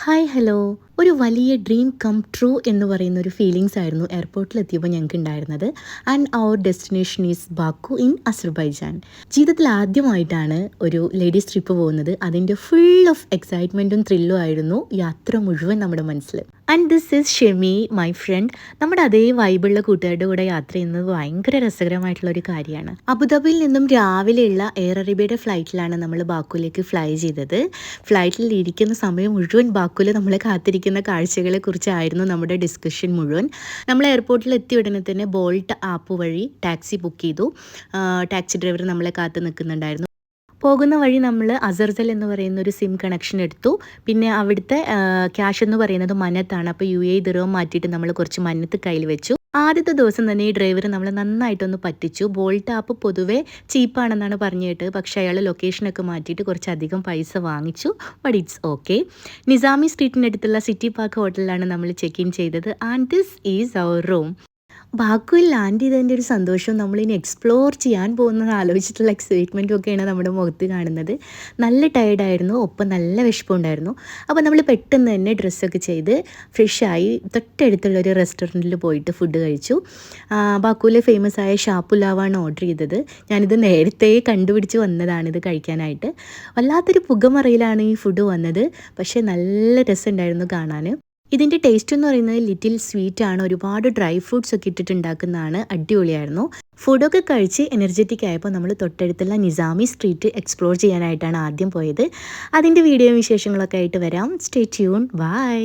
Hi hello ഒരു വലിയ dream come true എന്ന് പറയുന്ന ഒരു ഫീലിങ്സ് ആയിരുന്നു എയർപോർട്ടിലെത്തിയപ്പോൾ ഞങ്ങൾക്ക് ഉണ്ടായിരുന്നത് and our destination is Baku in Azerbaijan ജീവിതത്തിൽ ആദ്യമായിട്ടാണ് ഒരു ലേഡീസ് ട്രിപ്പ് പോകുന്നത്. അതിന്റെ ഫുൾ ഓഫ് എക്സൈറ്റ്മെന്റും ത്രില്ലും ആയിരുന്നു യാത്ര മുഴുവൻ നമ്മുടെ മനസ്സിൽ. And this is Shemi my friend നമ്മുടെ അതേ വൈബുള്ള കൂട്ടുകാരുടെ കൂടെ യാത്ര ചെയ്യുന്നത് ഭയങ്കര രസകരമായിട്ടുള്ള ഒരു കാര്യമാണ്. അബുദാബിയിൽ നിന്നും രാവിലെയുള്ള എയർ അറേബ്യയുടെ ഫ്ലൈറ്റിലാണ് നമ്മൾ ബാക്കുലേക്ക് ഫ്ലൈ ചെയ്തത്. ഫ്ലൈറ്റിൽ ഇരിക്കുന്ന സമയം മുഴുവൻ ബാക്കുല നമ്മളെ കാത്തിരിക്കുന്ന കാഴ്ചകളെ കുറിച്ചായിരുന്നു നമ്മുടെ ഡിസ്കഷൻ മുഴുവൻ. നമ്മൾ എയർപോർട്ടിൽ എത്തിയ ഉടനെ തന്നെ ബോൾട്ട് ആപ്പ് വഴി ടാക്സി ബുക്ക് ചെയ്തു. ടാക്സി ഡ്രൈവർ നമ്മളെ കാത്തു നിൽക്കുന്നുണ്ടായിരുന്നു. പോകുന്ന വഴി നമ്മൾ അസർസൽ എന്ന് പറയുന്ന ഒരു സിം കണക്ഷൻ എടുത്തു. പിന്നെ അവിടുത്തെ ക്യാഷ് എന്ന് പറയുന്നത് മനത്താണ് അപ്പോൾ യു എ ദിറവും മാറ്റിയിട്ട് നമ്മൾ കുറച്ച് മനത്ത് കയ്യിൽ വെച്ചു. ആദ്യത്തെ ദിവസം തന്നെ ഈ ഡ്രൈവർ നമ്മൾ നന്നായിട്ടൊന്ന് പറ്റിച്ചു. ബോൾട്ട് ആപ്പ് പൊതുവേ ചീപ്പാണെന്നാണ് പറഞ്ഞു പക്ഷെ പക്ഷേ അയാൾ ലൊക്കേഷനൊക്കെ മാറ്റിയിട്ട് കുറച്ചധികം പൈസ വാങ്ങിച്ചു. ബട്ട് ഇറ്റ്സ് ഓക്കെ നിസാമി സ്ട്രീറ്റിനടുത്തുള്ള സിറ്റി പാർക്ക് ഹോട്ടലിലാണ് നമ്മൾ ചെക്ക് ഇൻ ചെയ്തത്. And this is our room ബാക്കുവിൽ land ചെയ്തതിന്റെ ഒരു സന്തോഷവും നമ്മളിനി എക്സ്പ്ലോർ ചെയ്യാൻ പോകുന്നത് ആലോചിച്ചിട്ടുള്ള എക്സൈറ്റ്മെന്റും ഒക്കെയാണ് നമ്മുടെ മുഖത്ത് കാണുന്നത്. നല്ല ടയർഡായിരുന്നു ഒപ്പം നല്ല വിശപ്പുണ്ടായിരുന്നു. അപ്പോൾ നമ്മൾ പെട്ടെന്ന് തന്നെ ഡ്രസ്സൊക്കെ ചെയ്ത് ഫ്രഷായി തൊട്ടടുത്തുള്ള ഒരു റെസ്റ്റോറന്റിൽ പോയിട്ട് ഫുഡ് കഴിച്ചു. ബാക്കൂലെ ഫേമസ് ആയ ഷാപ്പുലാവാണ് ഓർഡർ ചെയ്തത്. ഞാനിത് നേരത്തെ കണ്ടുപിടിച്ച് വന്നതാണ് ഇത് കഴിക്കാനായിട്ട്. വല്ലാത്തൊരു പുകമറയിലാണ് ഈ ഫുഡ് വന്നത്. പക്ഷേ നല്ല രസമുണ്ടായിരുന്നു കാണാൻ. ഇതിന്റെ ടേസ്റ്റ് എന്ന് പറയുന്നത് ലിറ്റിൽ സ്വീറ്റ് ആണ്. ഒരുപാട് ഡ്രൈ ഫ്രൂട്ട്സ് ഒക്കെ ഇട്ടിട്ടുണ്ടാക്കുന്നതാണ്. അടിപൊളിയായിരുന്നു. ഫുഡൊക്കെ കഴിച്ച് എനർജറ്റിക് ആയപ്പോൾ നമ്മൾ തൊട്ടടുത്തുള്ള നിസാമി സ്ട്രീറ്റ് എക്സ്പ്ലോർ ചെയ്യാനായിട്ടാണ് ആദ്യം പോയത്. അതിന്റെ വീഡിയോ വിശേഷങ്ങളൊക്കെ ആയിട്ട് വരാം. Stay tune by